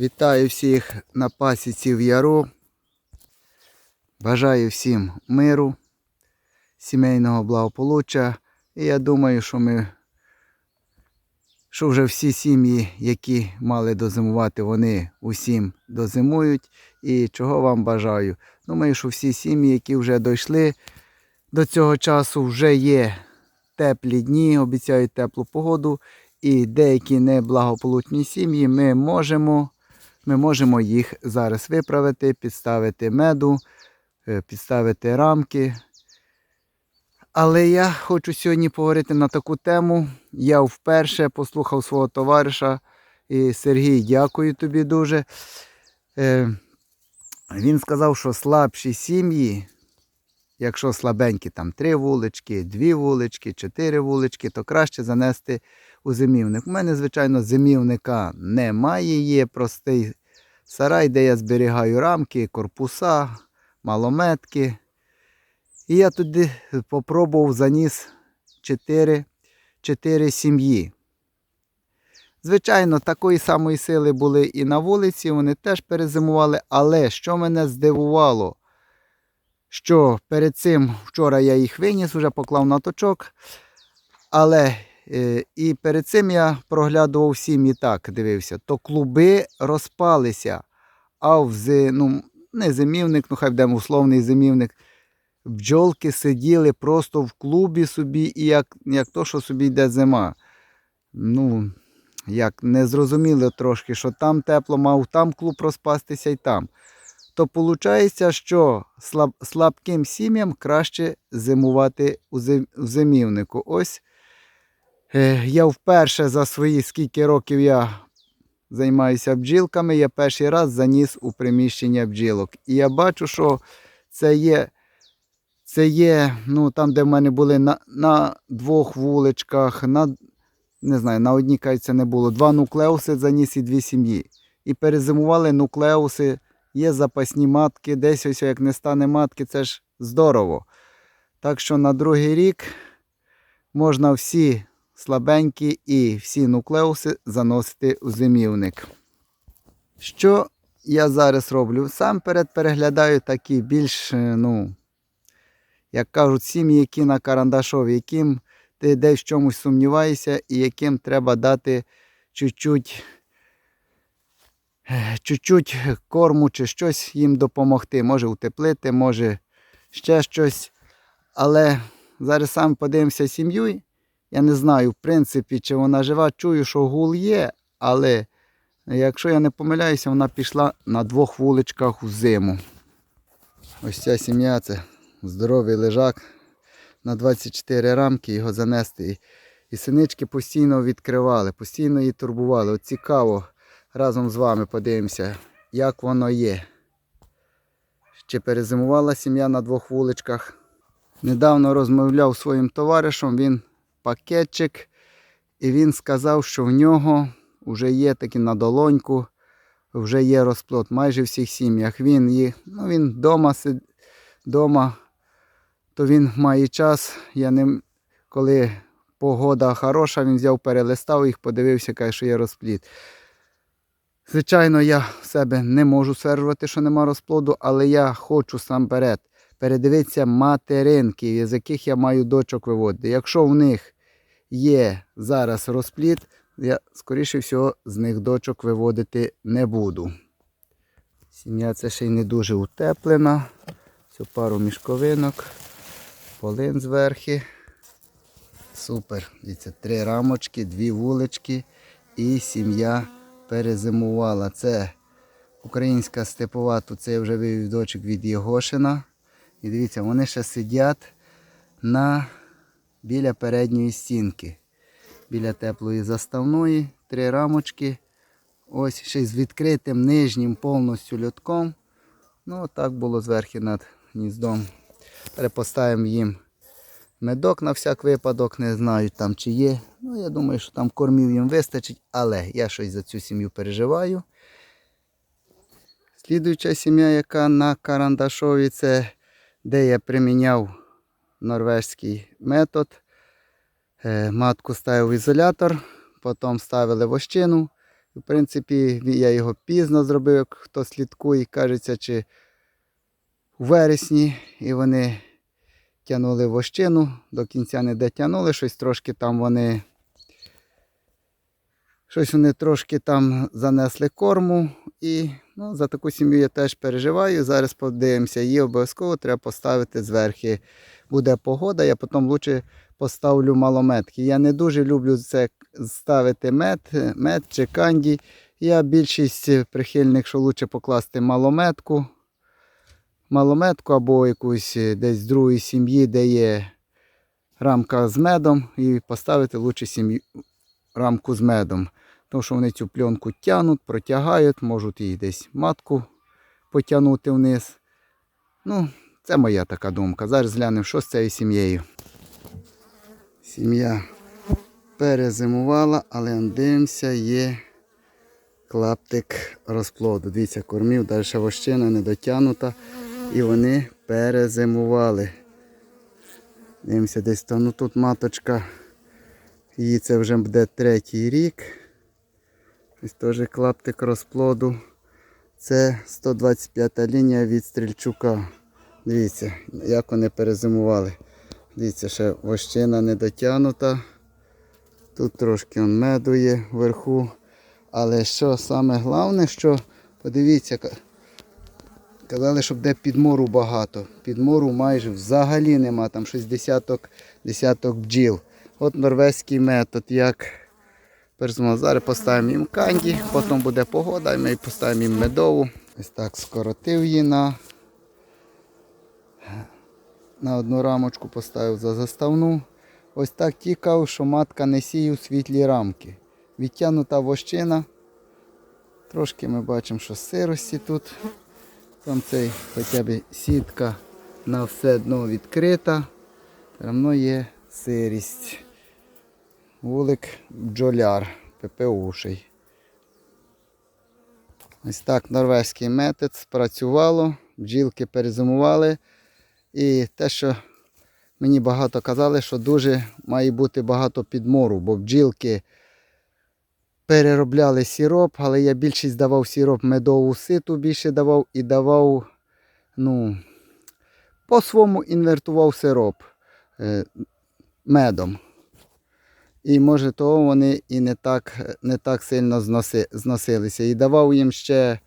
Вітаю всіх на пасіці в Яру. Бажаю всім миру, сімейного благополуччя. І я думаю, що ми, що вже всі сім'ї, які мали дозимувати, вони усім дозимують. І чого вам бажаю? Думаю, що всі сім'ї, які вже дійшли до цього часу, вже є теплі дні, обіцяють теплу погоду. І деякі неблагополучні сім'ї ми можемо ми можемо їх зараз виправити, підставити меду, е, підставити рамки. Але я хочу сьогодні поговорити на таку тему. Я вперше послухав свого товариша. І Сергій, дякую тобі дуже. Е, Він сказав, що слабші сім'ї, якщо слабенькі там три вулички, дві вулички, чотири вулички, то краще занести у зимівник. У мене, звичайно, зимівника немає, є простий сарай, де я зберігаю рамки, корпуса, малометки. І я туди попробував заніс 4, 4 сім'ї. Звичайно, такої самої сили були і на вулиці, вони теж перезимували, але що мене здивувало, що перед цим вчора я їх виніс, вже поклав на точок. Але е, і перед цим я проглядував сім'ї так, дивився, то клуби розпалися, а в ну, не зимівник, ну хай будемо условний зимівник. Бджолки сиділи просто в клубі собі, і як, як то, що собі йде зима. Ну, як не зрозуміло трошки, що там тепло мав там клуб розпастися і там. То виходить, що слаб, слабким сім'ям краще зимувати у зим- в зимівнику. Ось е, я вперше за свої скільки років я займаюся бджілками, я перший раз заніс у приміщення бджілок. І я бачу, що це є. Це є, ну там, де в мене були на, на двох вуличках, на, не знаю, на одній кайці не було. Два нуклеуси заніс і дві сім'ї. І перезимували нуклеуси, є запасні матки, десь ось як не стане матки, це ж здорово. Так що на другий рік можна всі слабенькі і всі нуклеуси заносити у зимівник. Що я зараз роблю? Сам перед переглядаю такі більш, е, ну, як кажуть, сім'ї, які на карандашові, яким ти десь в чомусь сумніваєшся і яким треба дати чуть-чуть е, корму чи щось їм допомогти. Може утеплити, може ще щось. Але зараз сам подивимося сім'ю. Я не знаю, в принципі, чи вона жива. Чую, що гул є, але якщо я не помиляюся, вона пішла на двох вуличках у зиму. Ось ця сім'я це здоровий лежак на 24 рамки, його занести. І, синички постійно відкривали, постійно її турбували. От цікаво, разом з вами подивимося, як воно є. Чи перезимувала сім'я на двох вуличках. Недавно розмовляв зі своїм товаришем, він пакетчик, і він сказав, що в нього вже є такі на долоньку, вже є розплод майже в всіх сім'ях. Він їх, ну він вдома сидить вдома, то він має час. Я не, коли погода хороша, він взяв, перелистав їх, подивився, каже, що є розплід. Звичайно, я в себе не можу стверджувати, що нема розплоду, але я хочу сам перед передивитися материнки, з яких я маю дочок виводити. Якщо в них є зараз розплід, я, скоріше всього, з них дочок виводити не буду. Сім'я це ще й не дуже утеплена. Все пару мішковинок, полин зверхи. Супер. Дивіться, три рамочки, дві вулички і сім'я перезимувала. Це українська степова, тут це я вже вивів дочок від Єгошина. І дивіться, вони ще сидять на, біля передньої стінки. Біля теплої заставної, три рамочки. Ось ще з відкритим нижнім повністю льотком. Ну, так було зверху над гніздом. Тепер поставимо їм медок на всяк випадок, не знаю там чи є. Ну, я думаю, що там кормів їм вистачить, але я щось за цю сім'ю переживаю. Слідуюча сім'я, яка на Карандашові, це де я приміняв норвезький метод. Е, Матку ставив в ізолятор, потім ставили вощину. В принципі, я його пізно зробив, хто слідкує, кажеться, чи у вересні, і вони тягнули вощину, до кінця не дотягнули, щось трошки там вони. Щось вони трошки там занесли корму. І ну, за таку сім'ю я теж переживаю. Зараз подивимося, її обов'язково треба поставити зверху. Буде погода, я потім лучше поставлю малометки. Я не дуже люблю це ставити мед, мед чи канді. Я більшість прихильник, що краще покласти малометку. Малометку або якусь десь з другої сім'ї, де є рамка з медом, і поставити лучше сім'ю, рамку з медом. Тому що вони цю пленку тягнуть, протягають, можуть її десь матку потягнути вниз. Ну, це моя така думка. Зараз глянемо, що з цією сім'єю. Сім'я перезимувала, але дивимося, є клаптик розплоду. Дивіться, кормів, далі вощина не дотягнута. І вони перезимували. Дивимося, десь там, ну тут маточка. Її це вже буде третій рік. Ось теж клаптик розплоду. Це 125 лінія від Стрільчука. Дивіться, як вони перезимували. Дивіться, ще вощина не дотягнута. Тут трошки он меду є вверху. Але що саме головне, що подивіться, казали, щоб де підмору багато. Підмору майже взагалі нема, там щось десяток, десяток бджіл. От норвезький метод, як. Зараз поставимо їм канді, потім буде погода, і ми поставимо їм медову. Ось так скоротив її на, на одну рамочку, поставив за заставну. Ось так тікав, що матка не сіє у світлі рамки. Відтягнута вощина. Трошки ми бачимо, що сирості тут. Там цей хоча б сітка на все дно відкрита. Все одно є сирість. Вулик бджоляр, ППУший. Ось так норвезький метод спрацювало, бджілки перезимували. І те, що мені багато казали, що дуже має бути багато підмору, бо бджілки переробляли сіроп, але я більшість давав сіроп медову ситу, більше давав і давав, ну, по-своєму інвертував сироп е, медом. І може того вони і не так, не так сильно зноси, зносилися. І давав їм ще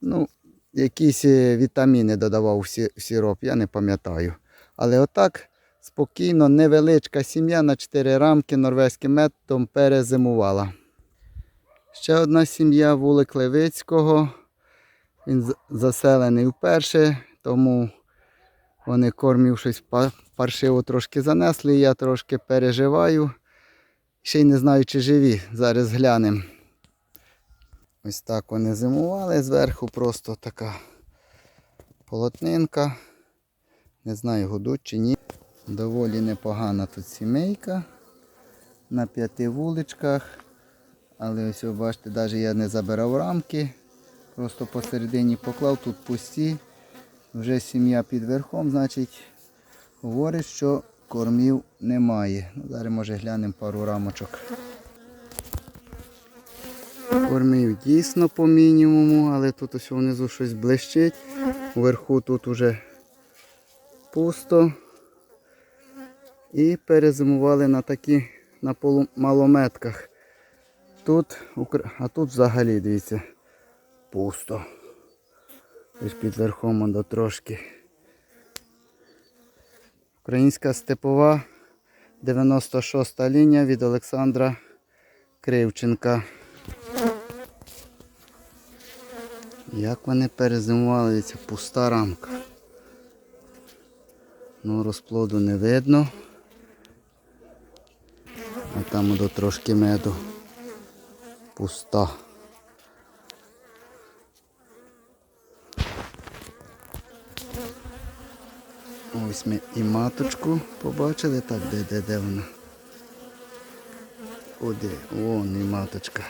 ну, якісь е, вітаміни додавав в сироп, я не пам'ятаю. Але отак спокійно, невеличка сім'я на 4 рамки норвезьким методом перезимувала. Ще одна сім'я вулик Левицького. Він заселений вперше, тому вони кормів щось паршиво трошки занесли, я трошки переживаю. Ще й не знаю, чи живі. Зараз глянемо. Ось так вони зимували. Зверху просто така полотнинка. Не знаю, годуть чи ні. Доволі непогана тут сімейка. На п'яти вуличках. Але ось ви бачите, навіть я не забирав рамки. Просто посередині поклав, тут пусті. Вже сім'я під верхом, значить, говорить, що кормів немає. Ну, Зараз може глянемо пару рамочок. Кормів дійсно по мінімуму, але тут ось внизу щось блищить. Вверху тут уже пусто. І перезимували на такі на полумалометках. Тут, а тут взагалі, дивіться, пусто. Ось під верхом воно трошки. Українська степова 96 лінія від Олександра Кривченка. Як вони перезимували, дивіться, пуста рамка. Ну, розплоду не видно. А там до трошки меду. Пуста. Ось ми і маточку побачили. Так, де, де, де вона? О, де? Вон і маточка.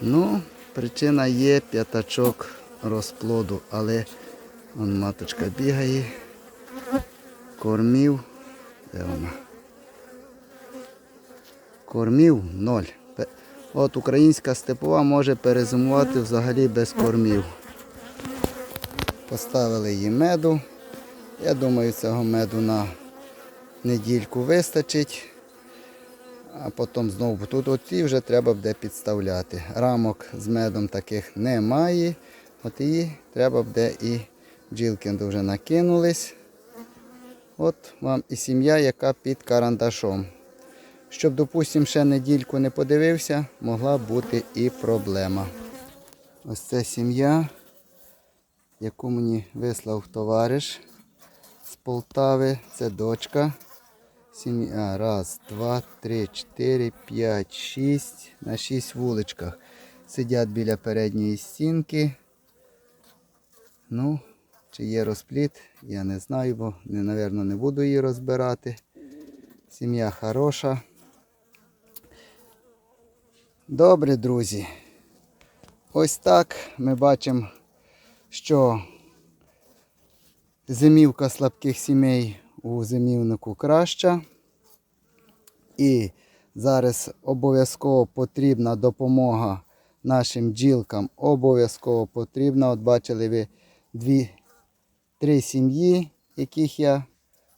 Ну, причина є п'ятачок розплоду, але вон маточка бігає. Кормів. Де вона? Кормів ноль. От українська степова може перезимувати взагалі без кормів. Поставили їй меду. Я думаю, цього меду на недільку вистачить. А потім знову тут оці вже треба буде підставляти. Рамок з медом таких немає. От її треба буде і бджілки вже накинулись. От вам і сім'я, яка під карандашом. Щоб, допустимо, ще недільку не подивився, могла бути і проблема. Ось це сім'я, яку мені вислав товариш з Полтави. Це дочка. Сім'я. Раз, два, три, чотири, п'ять, шість. На шість вуличках. Сидять біля передньої стінки. Ну, чи є розпліт, я не знаю, бо, напевно, не буду її розбирати. Сім'я хороша. Добре, друзі. Ось так ми бачимо, що зимівка слабких сімей у зимівнику краща. І зараз обов'язково потрібна допомога нашим бджілкам. Обов'язково потрібна. От бачили ви дві, три сім'ї, яких я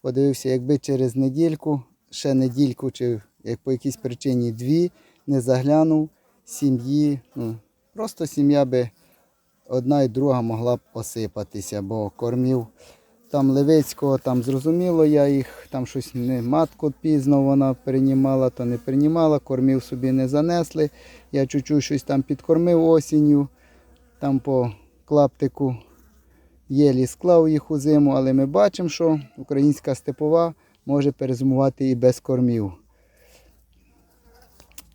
подивився, якби через недільку, ще недільку, чи як по якійсь причині дві, не заглянув сім'ї. Ну, просто сім'я би одна і друга могла б осипатися, бо кормів там Левицького, там зрозуміло, я їх там щось не матку пізно вона приймала, то не приймала, кормів собі не занесли. Я чуть-чуть щось там підкормив осінню, там по клаптику єлі склав їх у зиму, але ми бачимо, що українська степова може перезимувати і без кормів.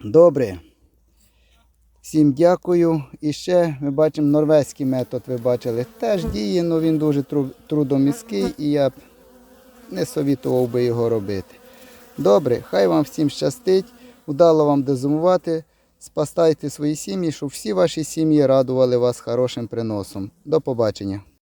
Добре. Всім дякую. І ще ми бачимо норвезький метод, ви бачили, теж діє, але він дуже трудоміський і я б не совітував би його робити. Добре, хай вам всім щастить, удало вам дозумувати. Спасайте свої сім'ї, щоб всі ваші сім'ї радували вас хорошим приносом. До побачення.